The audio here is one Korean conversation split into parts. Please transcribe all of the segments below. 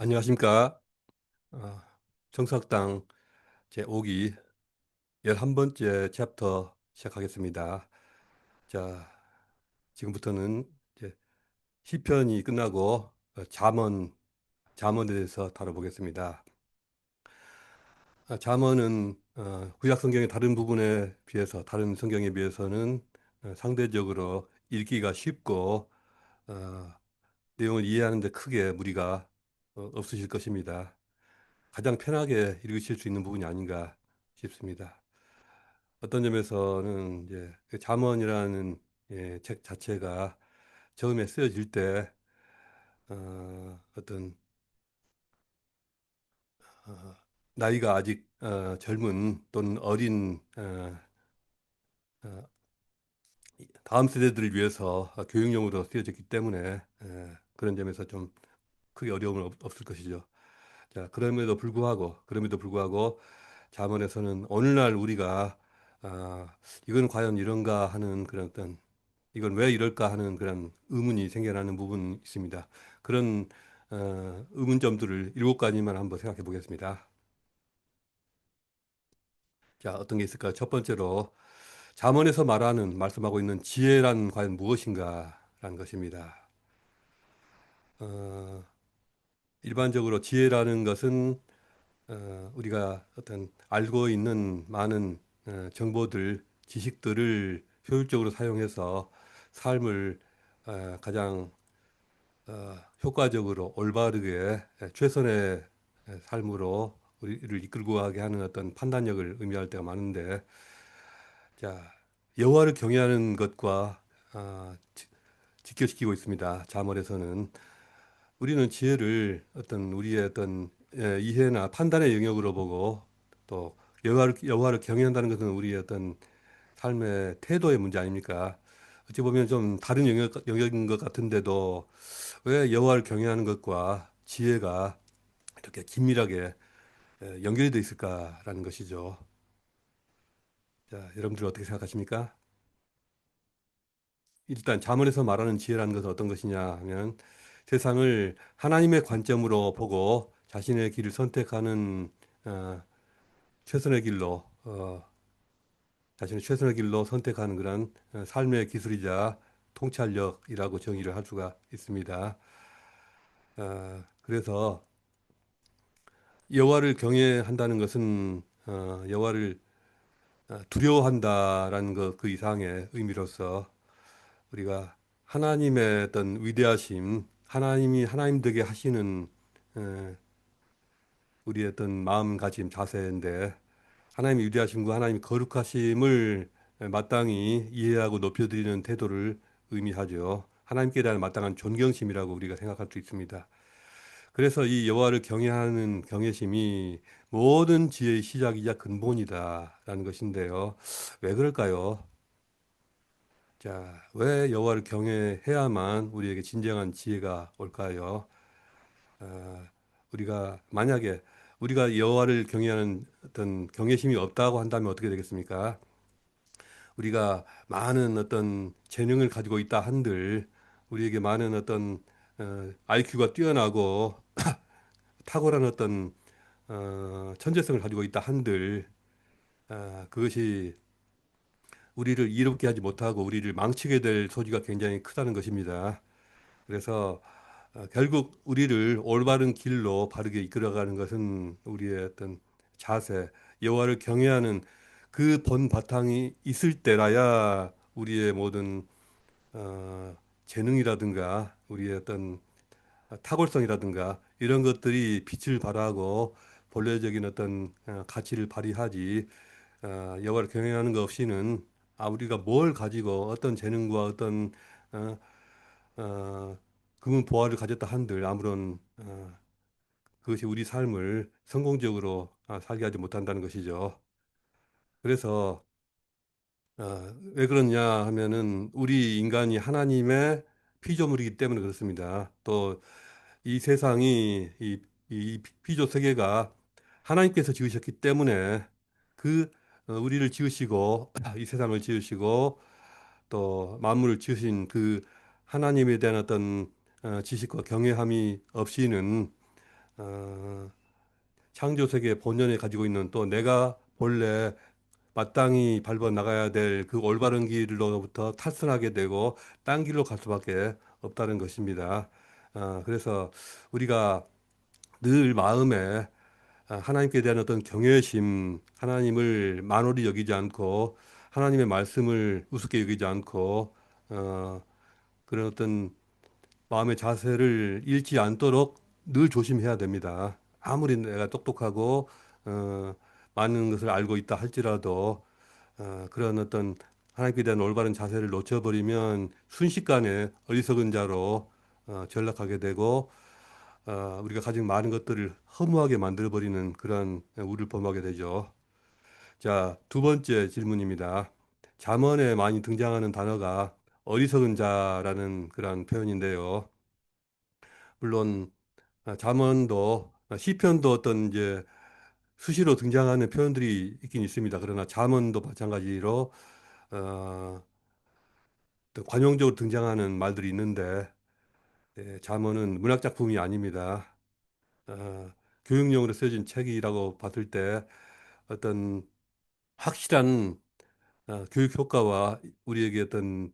안녕하십니까. 어, 정석당 제5기 11번째 챕터 시작하겠습니다. 자, 지금부터는 이제 시편이 끝나고 어, 잠언, 잠언에 대해서 다뤄보겠습니다. 아, 잠언은 어, 구약 성경의 다른 부분에 비해서, 다른 성경에 비해서는 어, 상대적으로 읽기가 쉽고 어, 내용을 이해하는 데 크게 무리가 어, 없으실 것입니다. 가장 편하게 읽으실 수 있는 부분이 아닌가 싶습니다. 어떤 점에서는 이제 그 잠언이라는 예, 책 자체가 처음에 쓰여질 때 어, 어떤 어, 나이가 아직 어, 젊은 또는 어린 어, 어, 다음 세대들을 위해서 교육용으로 쓰여졌기 때문에 예, 그런 점에서 좀 크게 어려움은 없, 없을 것이죠. 자, 그럼에도 불구하고 그럼에도 불구하고 잠언에서는 오늘날 우리가 아, 이건 과연 이런가 하는 그런 어떤 이건 왜 이럴까 하는 그런 의문이 생겨나는 부분이 있습니다. 그런 어, 의문점들을 일곱 가지만 한번 생각해 보겠습니다. 자, 어떤 게 있을까요? 첫 번째로 잠언에서 말하는 말씀하고 있는 지혜란 과연 무엇인가 라는 것입니다. 어, 일반적으로 지혜라는 것은 어, 우리가 어떤 알고 있는 많은 어, 정보들, 지식들을 효율적으로 사용해서 삶을 어, 가장 어, 효과적으로 올바르게 예, 최선의 예, 삶으로 우리를 이끌고 가게 하는 어떤 판단력을 의미할 때가 많은데, 자, 여호와를 경외하는 것과 직결시키고 있습니다. 자문에서는 우리는 지혜를 어떤 우리의 어떤 예, 이해나 판단의 영역으로 보고 또 여호와를, 여호와를 경외한다는 것은 우리의 어떤 삶의 태도의 문제 아닙니까? 어찌 보면 좀 다른 영역, 영역인 것 같은데도 왜 여호와를 경외하는 것과 지혜가 이렇게 긴밀하게 예, 연결이 되어 있을까라는 것이죠. 자, 여러분들 어떻게 생각하십니까? 일단 잠언에서 말하는 지혜라는 것은 어떤 것이냐 하면 세상을 하나님의 관점으로 보고 자신의 길을 선택하는 어, 최선의 길로 어, 자신의 최선의 길로 선택하는 그런 어, 삶의 기술이자 통찰력이라고 정의를 할 수가 있습니다. 어, 그래서 여호와를 경외한다는 것은 어, 여호와를 어, 두려워한다라는 것 그 이상의 의미로서 우리가 하나님의 어떤 위대하심, 하나님이 하나님 되게 하시는 어, 우리의 어떤 마음가짐, 자세인데 하나님의 위대하심과 하나님의 거룩하심을 마땅히 이해하고 높여드리는 태도를 의미하죠. 하나님께 대한 마땅한 존경심이라고 우리가 생각할 수 있습니다. 그래서 이 여호와를 경외하는 경외심이 모든 지혜의 시작이자 근본이다라는 것인데요. 왜 그럴까요? 자, 왜 여호와를 경외해야만 우리에게 진정한 지혜가 올까요? 어, 우리가 만약에 우리가 여호와를 경외하는 어떤 경외심이 없다고 한다면 어떻게 되겠습니까? 우리가 많은 어떤 재능을 가지고 있다 한들 우리에게 많은 어떤 어, IQ가 뛰어나고 탁월한 어떤 어, 천재성을 가지고 있다 한들 아, 그것이 우리를 이롭게 하지 못하고 우리를 망치게 될 소지가 굉장히 크다는 것입니다. 그래서 어, 결국 우리를 올바른 길로 바르게 이끌어가는 것은 우리의 어떤 자세, 여호와를 경외하는 그 본 바탕이 있을 때라야 우리의 모든 어, 재능이라든가 우리의 어떤 탁월성이라든가 이런 것들이 빛을 발하고 본래적인 어떤 어, 가치를 발휘하지 어, 여호와를 경외하는 것 없이는 아 우리가 뭘 가지고 어떤 재능과 어떤 어, 어, 금은 보화를 가졌다 한들 아무런 어, 그것이 우리 삶을 성공적으로 아, 살게 하지 못한다는 것이죠. 그래서 어, 왜 그러냐 하면은 우리 인간이 하나님의 피조물이기 때문에 그렇습니다. 또 이 세상이 이, 이 피조 세계가 하나님께서 지으셨기 때문에 그 어, 우리를 지으시고 이 세상을 지으시고 또 만물을 지으신 그 하나님에 대한 어떤 어, 지식과 경외함이 없이는 어, 창조 세계 본연에 가지고 있는 또 내가 본래 마땅히 밟아 나가야 될 그 올바른 길로부터 탈선하게 되고 딴 길로 갈 수밖에 없다는 것입니다. 아, 그래서 우리가 늘 마음에 아, 하나님께 대한 어떤 경외심, 하나님을 만홀히 여기지 않고 하나님의 말씀을 우습게 여기지 않고 어, 그런 어떤 마음의 자세를 잃지 않도록 늘 조심해야 됩니다. 아무리 내가 똑똑하고 어, 많은 것을 알고 있다 할지라도 어, 그런 어떤 하나님께 대한 올바른 자세를 놓쳐버리면 순식간에 어리석은 자로 어, 전락하게 되고 어, 우리가 가진 많은 것들을 허무하게 만들어버리는 그런 우를 범하게 되죠. 자, 두 번째 질문입니다. 잠언에 많이 등장하는 단어가 어리석은 자라는 그런 표현인데요. 물론 아, 잠언도 아, 시편도 어떤 이제 수시로 등장하는 표현들이 있긴 있습니다. 그러나 잠언도 마찬가지로 어, 또 관용적으로 등장하는 말들이 있는데 예, 잠언은 문학 작품이 아닙니다. 어, 교육용으로 쓰여진 책이라고 봤을 때 어떤 확실한 어, 교육 효과와 우리에게 어떤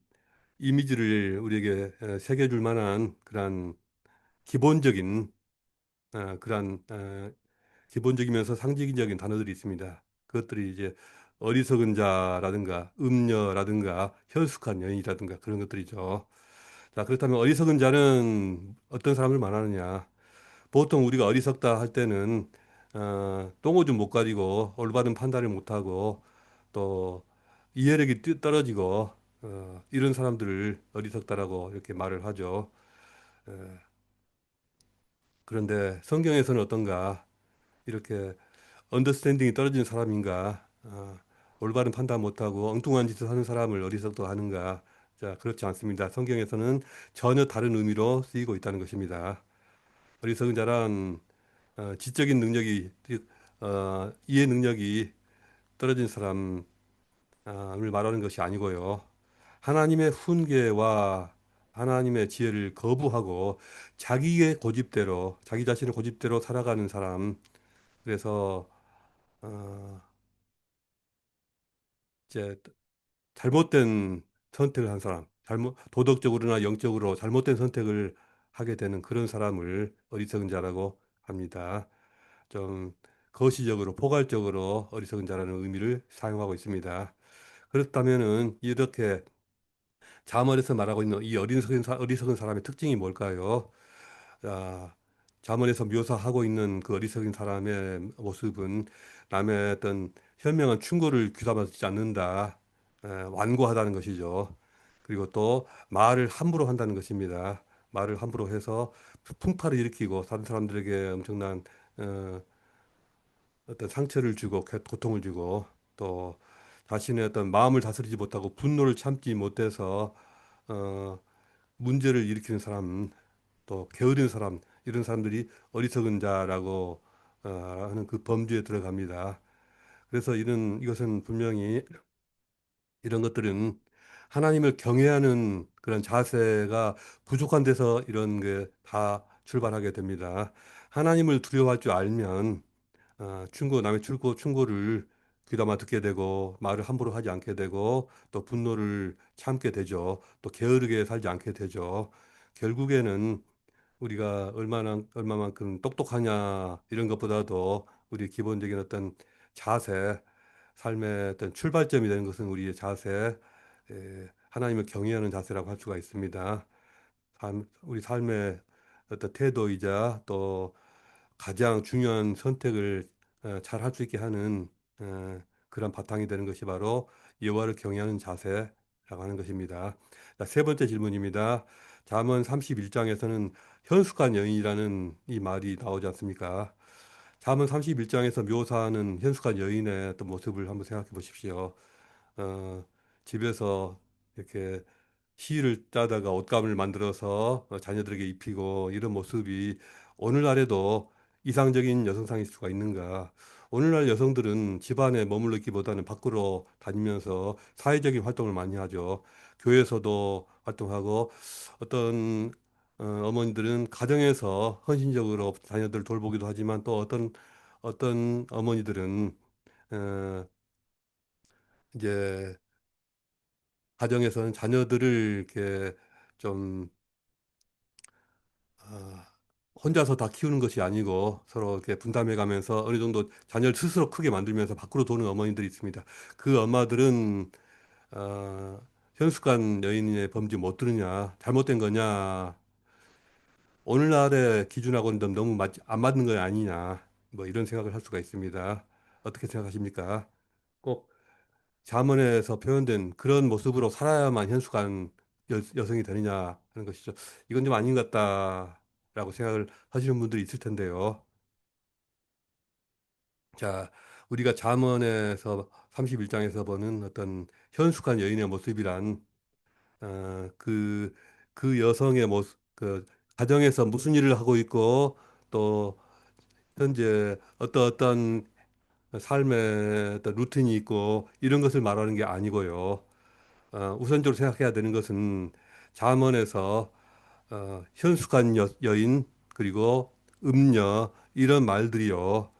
이미지를 우리에게 어, 새겨줄 만한 그러한 기본적인 어, 그러한 어, 기본적이면서 상징적인 단어들이 있습니다. 그것들이 이제 어리석은 자라든가 음녀라든가 현숙한 여인이라든가 그런 것들이죠. 자, 그렇다면 어리석은 자는 어떤 사람을 말하느냐? 보통 우리가 어리석다 할 때는 어, 똥오줌 못 가리고 올바른 판단을 못 하고 또 이해력이 뛰- 떨어지고 어, 이런 사람들을 어리석다라고 이렇게 말을 하죠. 어, 그런데 성경에서는 어떤가? 이렇게 언더스탠딩이 떨어지는 사람인가? 어, 올바른 판단 못하고 엉뚱한 짓을 하는 사람을 어리석다 하는가? 자, 그렇지 않습니다. 성경에서는 전혀 다른 의미로 쓰이고 있다는 것입니다. 어리석은 자란 어, 지적인 능력이 어, 이해 능력이 떨어진 사람을 말하는 것이 아니고요. 하나님의 훈계와 하나님의 지혜를 거부하고 자기의 고집대로 자기 자신의 고집대로 살아가는 사람. 그래서 어, 이제 잘못된 선택을 한 사람, 잘못 도덕적으로나 영적으로 잘못된 선택을 하게 되는 그런 사람을 어리석은 자라고 합니다. 좀 거시적으로 포괄적으로 어리석은 자라는 의미를 사용하고 있습니다. 그렇다면은 이렇게 잠언에서 말하고 있는 이 어리석은, 사- 어리석은 사람의 특징이 뭘까요? 아, 잠언에서 묘사하고 있는 그 어리석은 사람의 모습은 남의 어떤 현명한 충고를 귀담아 듣지 않는다, 에, 완고하다는 것이죠. 그리고 또 말을 함부로 한다는 것입니다. 말을 함부로 해서 풍파를 일으키고 다른 사람들에게 엄청난 어, 어떤 상처를 주고 고- 고통을 주고 또 자신의 어떤 마음을 다스리지 못하고 분노를 참지 못해서 어, 문제를 일으키는 사람 또 게으른 사람 이런 사람들이 어리석은 자라고 어, 하는 그 범주에 들어갑니다. 그래서 이런 이것은 분명히 이런 것들은 하나님을 경외하는 그런 자세가 부족한 데서 이런 게 다 출발하게 됩니다. 하나님을 두려워할 줄 알면 어, 충고 남의 충고 충고를 귀담아 듣게 되고 말을 함부로 하지 않게 되고 또 분노를 참게 되죠. 또 게으르게 살지 않게 되죠. 결국에는 우리가 얼마나 얼마만큼 똑똑하냐 이런 것보다도 우리 기본적인 어떤 자세, 삶의 어떤 출발점이 되는 것은 우리의 자세, 에, 하나님을 경외하는 자세라고 할 수가 있습니다. 삶, 우리 삶의 어떤 태도이자 또 가장 중요한 선택을 잘 할 수 있게 하는 어, 그런 바탕이 되는 것이 바로 여호와를 경외하는 자세라고 하는 것입니다. 자, 세 번째 질문입니다. 잠언 31장에서는 현숙한 여인이라는 이 말이 나오지 않습니까? 잠언 31장에서 묘사하는 현숙한 여인의 어떤 모습을 한번 생각해 보십시오. 어, 집에서 이렇게 시를 짜다가 옷감을 만들어서 어, 자녀들에게 입히고 이런 모습이 오늘날에도 이상적인 여성상일 수가 있는가? 오늘날 여성들은 집안에 머물러 있기보다는 밖으로 다니면서 사회적인 활동을 많이 하죠. 교회에서도 활동하고 어떤 어, 어머니들은 가정에서 헌신적으로 자녀들을 돌보기도 하지만 또 어떤 어떤 어머니들은 어, 이제 가정에서는 자녀들을 이렇게 좀 어, 혼자서 다 키우는 것이 아니고 서로 이렇게 분담해 가면서 어느 정도 자녀를 스스로 크게 만들면서 밖으로 도는 어머니들이 있습니다. 그 엄마들은 어, 현숙한 여인의 범죄 못 들으냐, 잘못된 거냐, 오늘날의 기준하고는 좀 너무 맞, 안 맞는 거 아니냐, 뭐 이런 생각을 할 수가 있습니다. 어떻게 생각하십니까? 꼭 잠언에서 표현된 그런 모습으로 살아야만 현숙한 여, 여성이 되느냐 하는 것이죠. 이건 좀 아닌 것 같다라고 생각을 하시는 분들이 있을 텐데요. 자, 우리가 잠언에서 31장에서 보는 어떤 현숙한 여인의 모습이란 어, 그, 그 여성의 모습, 그 가정에서 무슨 일을 하고 있고 또 현재 어떤 어떤 삶의 어떤 루틴이 있고 이런 것을 말하는 게 아니고요. 어, 우선적으로 생각해야 되는 것은 잠언에서 어, 현숙한 여, 여인 그리고 음녀 이런 말들이요.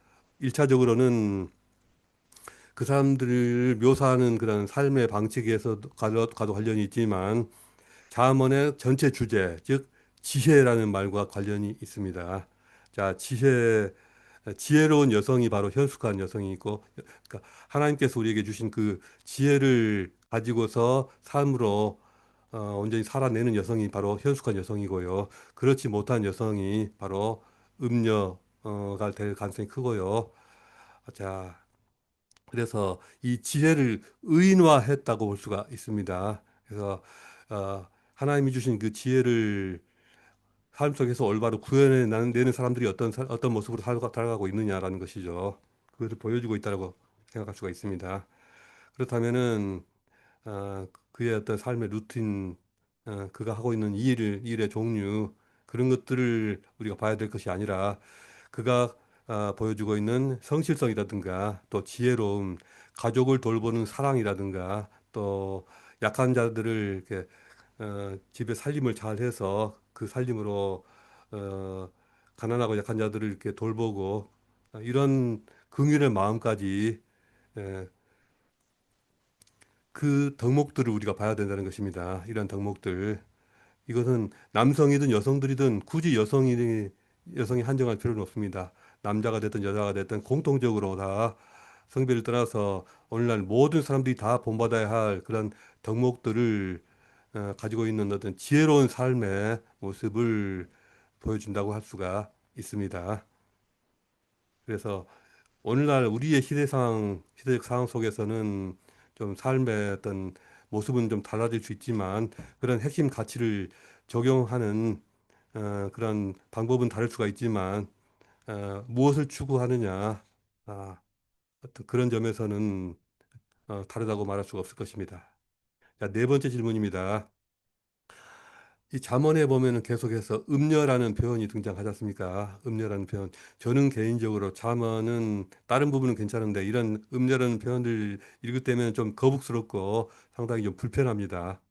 일차적으로는 그 사람들을 묘사하는 그런 삶의 방식에서 가도, 가도 관련이 있지만 잠언의 전체 주제, 즉 지혜라는 말과 관련이 있습니다. 자, 지혜, 지혜로운 여성이 바로 현숙한 여성이고, 그러니까 하나님께서 우리에게 주신 그 지혜를 가지고서 삶으로 어, 온전히 살아내는 여성이 바로 현숙한 여성이고요. 그렇지 못한 여성이 바로 음녀가 될 가능성이 크고요. 자, 그래서 이 지혜를 의인화했다고 볼 수가 있습니다. 그래서 어, 하나님이 주신 그 지혜를 삶 속에서 올바로 구현해 내는 사람들이 어떤 사- 어떤 모습으로 살아가- 살아가고 있느냐라는 것이죠. 그것을 보여주고 있다고 생각할 수가 있습니다. 그렇다면은 어, 그의 어떤 삶의 루틴, 어, 그가 하고 있는 일, 일의 종류 그런 것들을 우리가 봐야 될 것이 아니라 그가 어, 보여주고 있는 성실성이라든가 또 지혜로움, 가족을 돌보는 사랑이라든가 또 약한 자들을 이렇게 어, 집에 살림을 잘 해서 그 살림으로 어, 가난하고 약한 자들을 이렇게 돌보고 어, 이런 긍휼의 마음까지 예, 그 덕목들을 우리가 봐야 된다는 것입니다. 이런 덕목들. 이것은 남성이든 여성들이든 굳이 여성이 여성이 한정할 필요는 없습니다. 남자가 됐든 여자가 됐든 공통적으로 다 성별을 떠나서 오늘날 모든 사람들이 다 본받아야 할 그런 덕목들을 어, 가지고 있는 어떤 지혜로운 삶의 모습을 보여준다고 할 수가 있습니다. 그래서 오늘날 우리의 시대상, 시대적 상황 속에서는 좀 삶의 어떤 모습은 좀 달라질 수 있지만 그런 핵심 가치를 적용하는 어, 그런 방법은 다를 수가 있지만 어, 무엇을 추구하느냐 아, 어떤 그런 점에서는 어, 다르다고 말할 수가 없을 것입니다. 자, 네 번째 질문입니다. 이 잠언에 보면은 계속해서 음녀라는 표현이 등장하지 않습니까? 음녀라는 표현. 저는 개인적으로 잠언은 다른 부분은 괜찮은데 이런 음녀라는 표현들 읽을 때면 좀 거북스럽고 상당히 좀 불편합니다.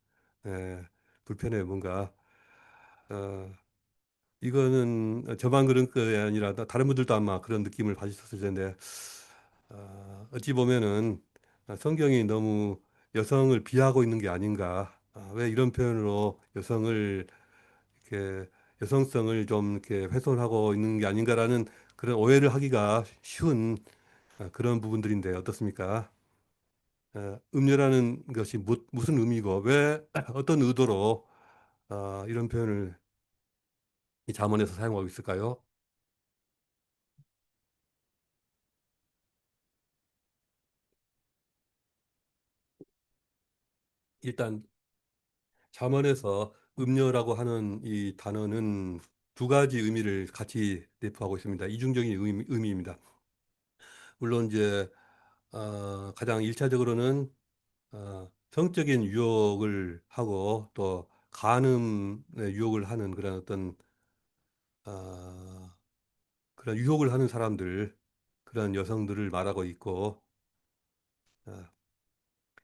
예, 불편해 뭔가. 어, 이거는 저만 그런 게 아니라 다른 분들도 아마 그런 느낌을 가지셨을 텐데 어, 어찌 보면은 성경이 너무 여성을 비하하고 있는 게 아닌가. 아, 왜 이런 표현으로 여성을 이렇게 여성성을 좀 이렇게 훼손하고 있는 게 아닌가라는 그런 오해를 하기가 쉬운 아, 그런 부분들인데 어떻습니까? 어, 음료라는 것이 무, 무슨 의미고 왜 어떤 의도로 어, 이런 표현을 이 잠언에서 사용하고 있을까요? 일단 잠언에서 음료라고 하는 이 단어는 두 가지 의미를 같이 내포하고 있습니다. 이중적인 의미, 의미 입니다. 물론 이제 어, 가장 일차적으로는 어, 성적인 유혹을 하고 또 간음의 유혹을 하는 그런 어떤 어, 그런 유혹을 하는 사람들 그런 여성들을 말하고 있고 어,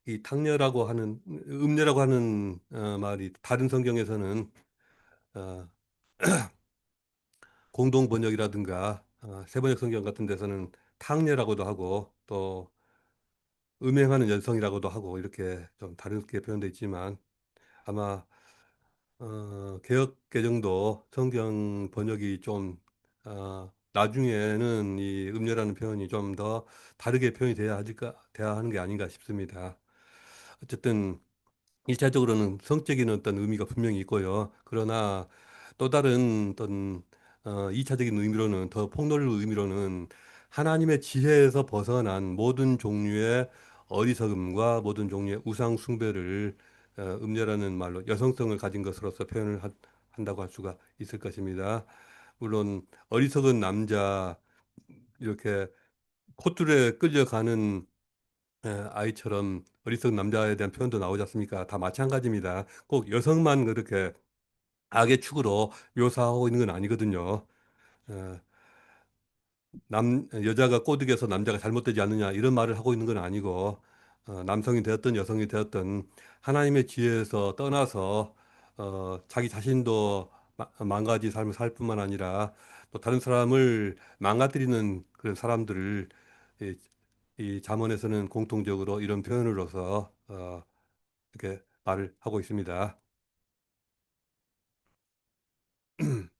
이 탕녀라고 하는 음녀라고 하는 어, 말이 다른 성경에서는 어, 공동 번역이라든가 어, 세번역 성경 같은 데서는 탕례라고도 하고 또 음행하는 여성이라고도 하고 이렇게 좀 다르게 표현되어 있지만 아마 어, 개역 개정도 성경 번역이 좀 어, 나중에는 이 음녀라는 표현이 좀 더 다르게 표현이 돼야 하니까 돼야 하는 게 아닌가 싶습니다. 어쨌든 일차적으로는 성적인 어떤 의미가 분명히 있고요. 그러나 또 다른 어떤 어, 이차적인 의미로는 더 폭넓은 의미로는 하나님의 지혜에서 벗어난 모든 종류의 어리석음과 모든 종류의 우상 숭배를 어, 음녀라는 말로 여성성을 가진 것으로서 표현을 하- 한다고 할 수가 있을 것입니다. 물론 어리석은 남자 이렇게 콧줄에 끌려가는 에, 아이처럼 어리석은 남자에 대한 표현도 나오지 않습니까? 다 마찬가지입니다. 꼭 여성만 그렇게 악의 축으로 묘사하고 있는 건 아니거든요. 어, 남, 여자가 꼬드겨서 남자가 잘못되지 않느냐 이런 말을 하고 있는 건 아니고 어, 남성이 되었든 여성이 되었든 하나님의 지혜에서 떠나서 어, 자기 자신도 마- 망가지 삶을 살 뿐만 아니라 또 다른 사람을 망가뜨리는 그런 사람들을 이, 이 잠언에서는 공통적으로 이런 표현으로서 어, 이렇게 말을 하고 있습니다.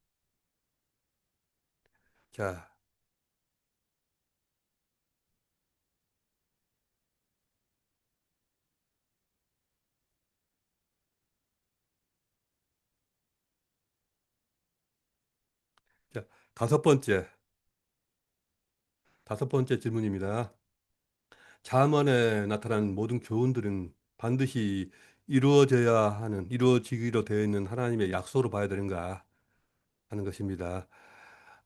자, 자, 다섯 번째, 다섯 번째 질문입니다. 잠언에 나타난 모든 교훈들은 반드시 이루어져야 하는, 이루어지기로 되어 있는 하나님의 약속으로 봐야 되는가 하는 것입니다.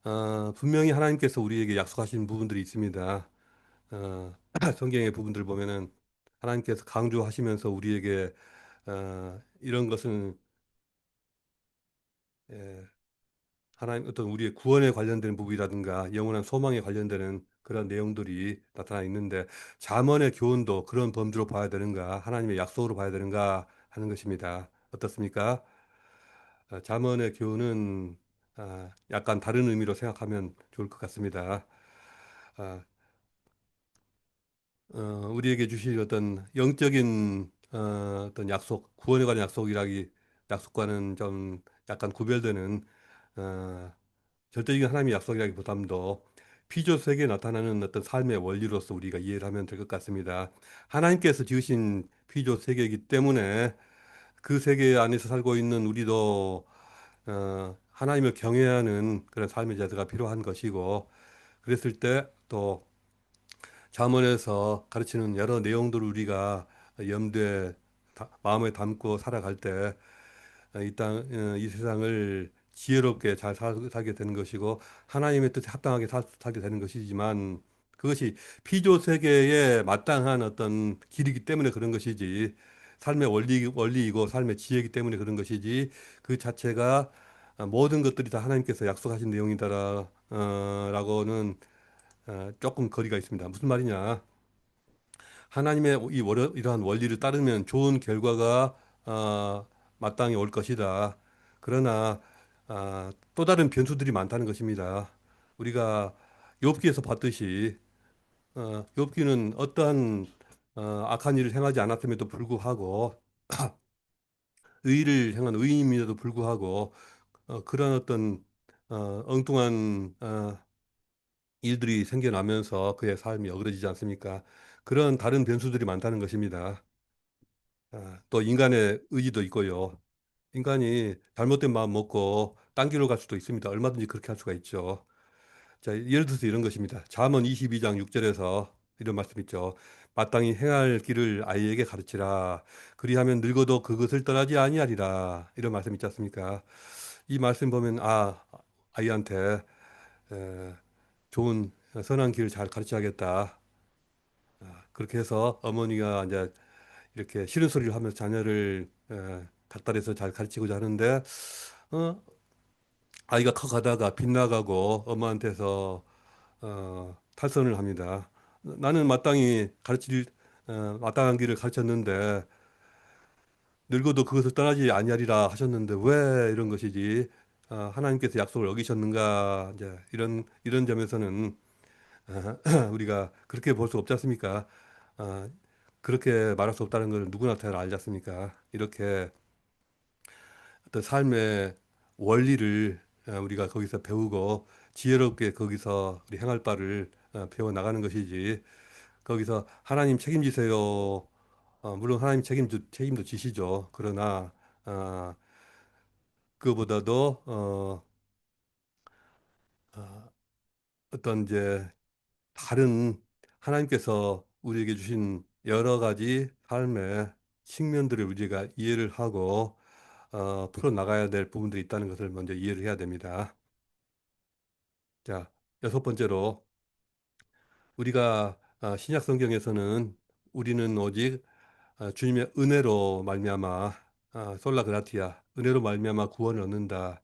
어, 분명히 하나님께서 우리에게 약속하신 부분들이 있습니다. 어, 성경의 부분들을 보면은 하나님께서 강조하시면서 우리에게 어, 이런 것은 예, 하나님 어떤 우리의 구원에 관련된 부분이라든가 영원한 소망에 관련되는 그런 내용들이 나타나 있는데 잠언의 교훈도 그런 범주로 봐야 되는가 하나님의 약속으로 봐야 되는가 하는 것입니다. 어떻습니까? 어, 잠언의 교훈은 아, 약간 다른 의미로 생각하면 좋을 것 같습니다. 아, 어, 우리에게 주실 어떤 영적인 어, 어떤 약속, 구원에 관한 약속이라기 약속과는 좀 약간 구별되는 어, 절대적인 하나님의 약속이라기보담도 피조 세계에 나타나는 어떤 삶의 원리로서 우리가 이해를 하면 될 것 같습니다. 하나님께서 지으신 피조 세계이기 때문에 그 세계 안에서 살고 있는 우리도 어, 하나님을 경외하는 그런 삶의 자세가 필요한 것이고 그랬을 때또 잠언에서 가르치는 여러 내용들을 우리가 염두에 다- 마음에 담고 살아갈 때 이 땅, 어, 이 세상을 지혜롭게 잘 살, 살게 되는 것이고 하나님의 뜻에 합당하게 살, 살게 되는 것이지만 그것이 피조 세계에 마땅한 어떤 길이기 때문에 그런 것이지 삶의 원리, 원리이고 삶의 지혜이기 때문에 그런 것이지 그 자체가 모든 것들이 다 하나님께서 약속하신 내용이다라 어, 어, 조금 거리가 있습니다. 무슨 말이냐? 하나님의 이 월- 이러한 원리를 따르면 좋은 결과가 어, 마땅히 올 것이다. 그러나 아, 또 다른 변수들이 많다는 것입니다. 우리가 욥기에서 봤듯이 어, 욥기는 어떠한 어, 악한 일을 행하지 않았음에도 불구하고 의를 행한 의인임에도 불구하고 어, 그런 어떤 어, 엉뚱한 어, 일들이 생겨나면서 그의 삶이 어그러지지 않습니까? 그런 다른 변수들이 많다는 것입니다. 아, 또 인간의 의지도 있고요. 인간이 잘못된 마음 먹고 딴 길로 갈 수도 있습니다. 얼마든지 그렇게 할 수가 있죠. 자, 예를 들어서 이런 것입니다. 잠언 22장 6절에서 이런 말씀 있죠. 마땅히 행할 길을 아이에게 가르치라. 그리하면 늙어도 그것을 떠나지 아니하리라. 이런 말씀 있지 않습니까? 이 말씀 보면 아, 아이한테 에, 좋은 선한 길을 잘 가르쳐야겠다. 아, 그렇게 해서 어머니가 이제 이렇게 싫은 소리를 하면서 자녀를 에, 닥달해서 잘 가르치고자 하는데 어, 아이가 커가다가 빗나가고 엄마한테서 어, 탈선을 합니다. 나는 마땅히 가르칠 어, 마땅한 길을 가르쳤는데 늙어도 그것을 떠나지 아니하리라 하셨는데 왜 이런 것이지? 어, 하나님께서 약속을 어기셨는가 이제 이런 이런 점에서는 어, 우리가 그렇게 볼 수 없지 않습니까? 어, 그렇게 말할 수 없다는 걸 누구나 잘 알지 않습니까? 이렇게 어떤 삶의 원리를 어, 우리가 거기서 배우고 지혜롭게 거기서 우리 행할 바를 어, 배워 나가는 것이지. 거기서 하나님 책임지세요. 어, 물론 하나님 책임도 책임도 지시죠. 그러나 어, 그보다도 어, 어, 어떤 이제 다른 하나님께서 우리에게 주신 여러 가지 삶의 측면들을 우리가 이해를 하고 어, 풀어 나가야 될 부분들이 있다는 것을 먼저 이해를 해야 됩니다. 자, 여섯 번째로 우리가 어, 신약 성경에서는 우리는 오직 어, 주님의 은혜로 말미암아 어, 솔라 그라티아 은혜로 말미암아 구원을 얻는다.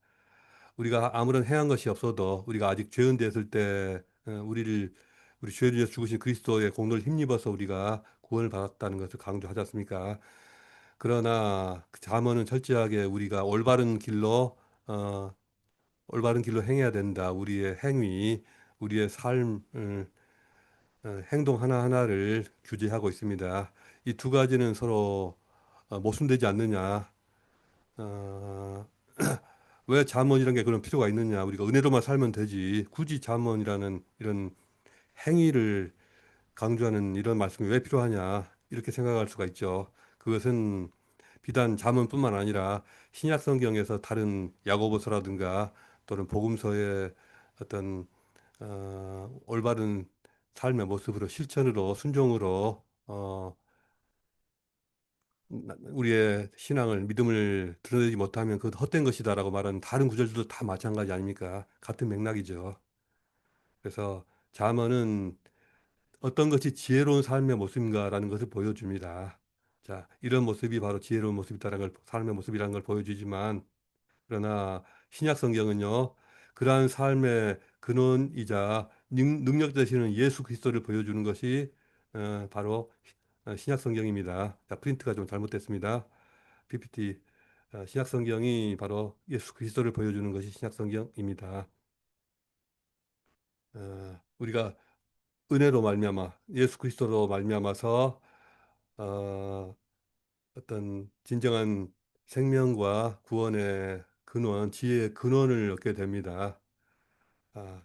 우리가 아무런 행한 것이 없어도 우리가 아직 죄인 되었을 때 어, 우리를 우리 죄를 위해 죽으신 그리스도의 공로를 힘입어서 우리가 구원을 받았다는 것을 강조하지 않습니까? 그러나 그 잠언은 철저하게 우리가 올바른 길로 어, 올바른 길로 행해야 된다. 우리의 행위, 우리의 삶, 을, 어, 행동 하나 하나를 규제하고 있습니다. 이 두 가지는 서로 어, 모순되지 않느냐? 어, 왜 잠언이라는 게 그런 필요가 있느냐? 우리가 은혜로만 살면 되지. 굳이 잠언이라는 이런 행위를 강조하는 이런 말씀이 왜 필요하냐? 이렇게 생각할 수가 있죠. 그것은 비단 잠언뿐만 아니라 신약 성경에서 다른 야고보서라든가 또는 복음서의 어떤 어, 올바른 삶의 모습으로 실천으로 순종으로 어, 나- 우리의 신앙을 믿음을 드러내지 못하면 그것 헛된 것이다라고 말하는 다른 구절들도 다 마찬가지 아닙니까? 같은 맥락이죠. 그래서 잠언은 어떤 것이 지혜로운 삶의 모습인가라는 것을 보여줍니다. 자, 이런 모습이 바로 지혜로운 모습이다라는 걸, 삶의 모습이라는 걸 보여주지만, 그러나 신약 성경은요, 그러한 삶의 근원이자 능, 능력 되시는 예수 그리스도를 보여주는 것이 어, 바로 어, 신약 성경입니다. 자, 프린트가 좀 잘못됐습니다. PPT 어, 신약 성경이 바로 예수 그리스도를 보여주는 것이 신약 성경입니다. 어, 우리가 은혜로 말미암아 예수 그리스도로 말미암아서 어, 어떤 진정한 생명과 구원의 근원, 지혜의 근원을 얻게 됩니다. 아,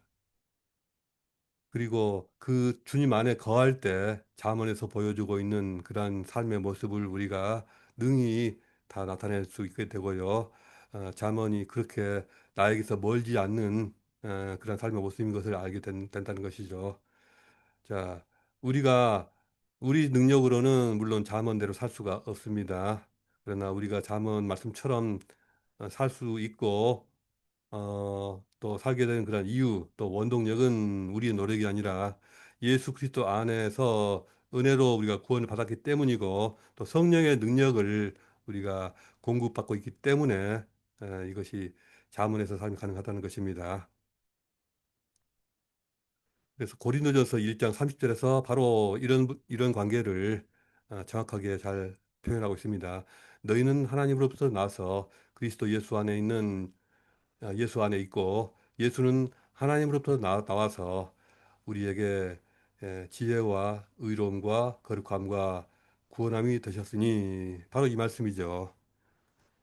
그리고 그 주님 안에 거할 때 잠언에서 보여주고 있는 그러한 삶의 모습을 우리가 능히 다 나타낼 수 있게 되고요. 어, 잠언이 그렇게 나에게서 멀지 않는 어, 그런 삶의 모습인 것을 알게 된, 된다는 것이죠. 자, 우리가 우리 능력으로는 물론 잠언대로 살 수가 없습니다. 그러나 우리가 잠언 말씀처럼 어, 살수 있고 어, 또 살게 되는 그런 이유, 또 원동력은 우리의 노력이 아니라 예수 그리스도 안에서 은혜로 우리가 구원을 받았기 때문이고 또 성령의 능력을 우리가 공급받고 있기 때문에 에, 이것이 잠언에서 삶이 가능하다는 것입니다. 그래서 고린도전서 1장 30절에서 바로 이런 이런 관계를 어, 정확하게 잘 표현하고 있습니다. 너희는 하나님으로부터 나서 그리스도 예수 안에 있는 어, 예수 안에 있고 예수는 하나님으로부터 나, 나와서 우리에게 예, 지혜와 의로움과 거룩함과 구원함이 되셨으니 바로 이 말씀이죠.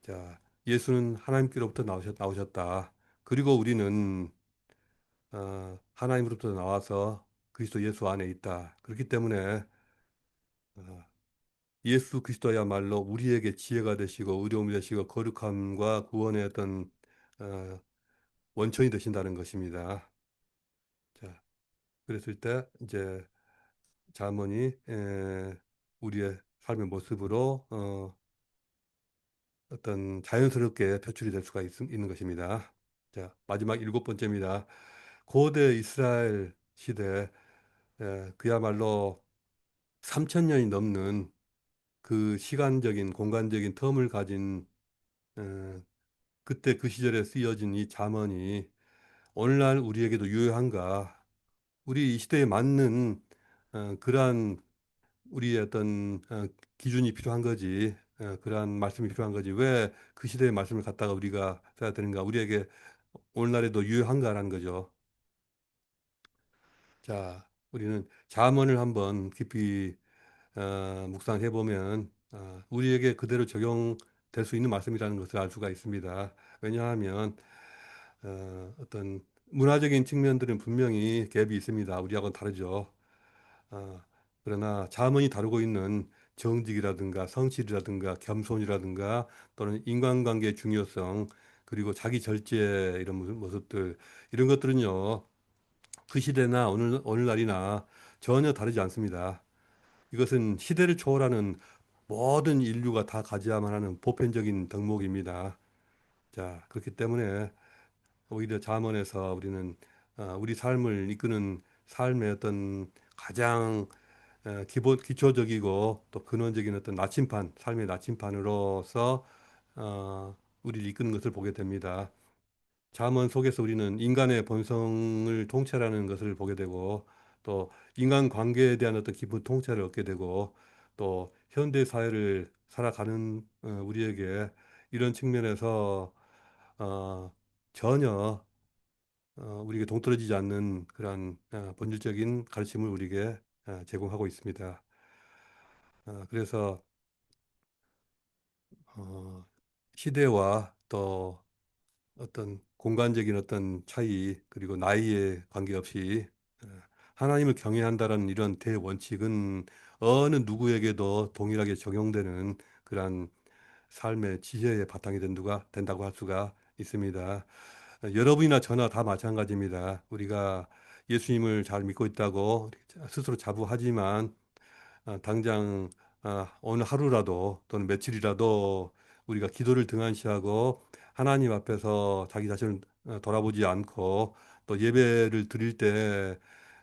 자, 예수는 하나님께로부터 나오셨, 나오셨다. 그리고 우리는 어, 하나님으로부터 나와서 그리스도 예수 안에 있다. 그렇기 때문에 어, 예수 그리스도야말로 우리에게 지혜가 되시고 의로움이 되시고 거룩함과 구원의 어떤 어, 원천이 되신다는 것입니다. 자, 그랬을 때 이제 자문이 에, 우리의 삶의 모습으로 어, 어떤 자연스럽게 표출이 될 수가 있, 있는 것입니다. 자, 마지막 일곱 번째입니다. 고대 이스라엘 시대 에, 그야말로 3천 년이 넘는 그 시간적인 공간적인 텀을 가진 에, 그때 그 시절에 쓰여진 이 잠언이 오늘날 우리에게도 유효한가? 우리 이 시대에 맞는 어, 그러한 우리의 어떤 어, 기준이 필요한 거지. 예, 그러한 말씀이 필요한 거지. 왜 그 시대의 말씀을 갖다가 우리가 써야 되는가? 우리에게 오늘날에도 유효한가라는 거죠. 자, 우리는 잠언을 한번 깊이 어, 묵상해 보면 어, 우리에게 그대로 적용될 수 있는 말씀이라는 것을 알 수가 있습니다. 왜냐하면 어, 어떤 문화적인 측면들은 분명히 갭이 있습니다. 우리하고는 다르죠. 어, 그러나 잠언이 다루고 있는 정직이라든가 성실이라든가 겸손이라든가 또는 인간관계의 중요성 그리고 자기 절제 이런 모습- 모습들 이런 것들은요 그 시대나 오늘 오늘날이나 전혀 다르지 않습니다. 이것은 시대를 초월하는 모든 인류가 다 가져야만 하는 보편적인 덕목입니다. 자, 그렇기 때문에 오히려 잠언에서 우리는 어, 우리 삶을 이끄는 삶의 어떤 가장 어, 기본 기초적이고 또 근원적인 어떤 나침반, 삶의 나침반으로서 어, 우리를 이끄는 것을 보게 됩니다. 잠언 속에서 우리는 인간의 본성을 통찰하는 것을 보게 되고 또 인간 관계에 대한 어떤 기본 통찰을 얻게 되고 또 현대 사회를 살아가는 어, 우리에게 이런 측면에서 어, 전혀 어, 우리에게 동떨어지지 않는 그러한 어, 본질적인 가르침을 우리에게 어, 제공하고 있습니다. 어, 그래서 어, 시대와 또 어떤 공간적인 어떤 차이 그리고 나이에 관계없이 어, 하나님을 경외한다라는 이런 대원칙은 어느 누구에게도 동일하게 적용되는 그러한 삶의 지혜의 바탕이 된다가 된다고 할 수가 있습니다. 어, 여러분이나 저나 다 마찬가지입니다. 우리가 예수님을 잘 믿고 있다고 스스로 자부하지만 아, 당장 아, 오늘 하루라도 또는 며칠이라도 우리가 기도를 등한시하고 하나님 앞에서 자기 자신을 어, 돌아보지 않고 또 예배를 드릴 때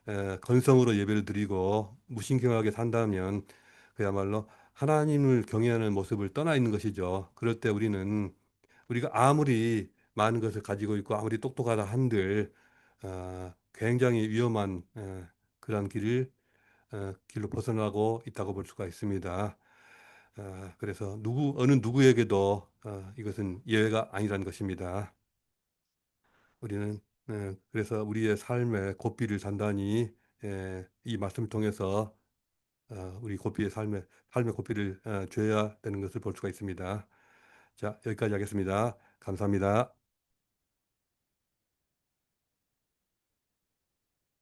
에, 건성으로 예배를 드리고 무신경하게 산다면 그야말로 하나님을 경외하는 모습을 떠나 있는 것이죠. 그럴 때 우리는 우리가 아무리 많은 것을 가지고 있고 아무리 똑똑하다 한들 어, 굉장히 위험한 에, 그런 길을 어, 길로 벗어나고 있다고 볼 수가 있습니다. 어, 그래서 누구 어느 누구에게도 어, 이것은 예외가 아니라는 것입니다. 우리는 어, 그래서 우리의 삶의 고삐를 단단히 에, 이 말씀을 통해서 어, 우리 고삐의 삶의 삶의 고삐를 어, 죄야 되는 것을 볼 수가 있습니다. 자, 여기까지 하겠습니다. 감사합니다.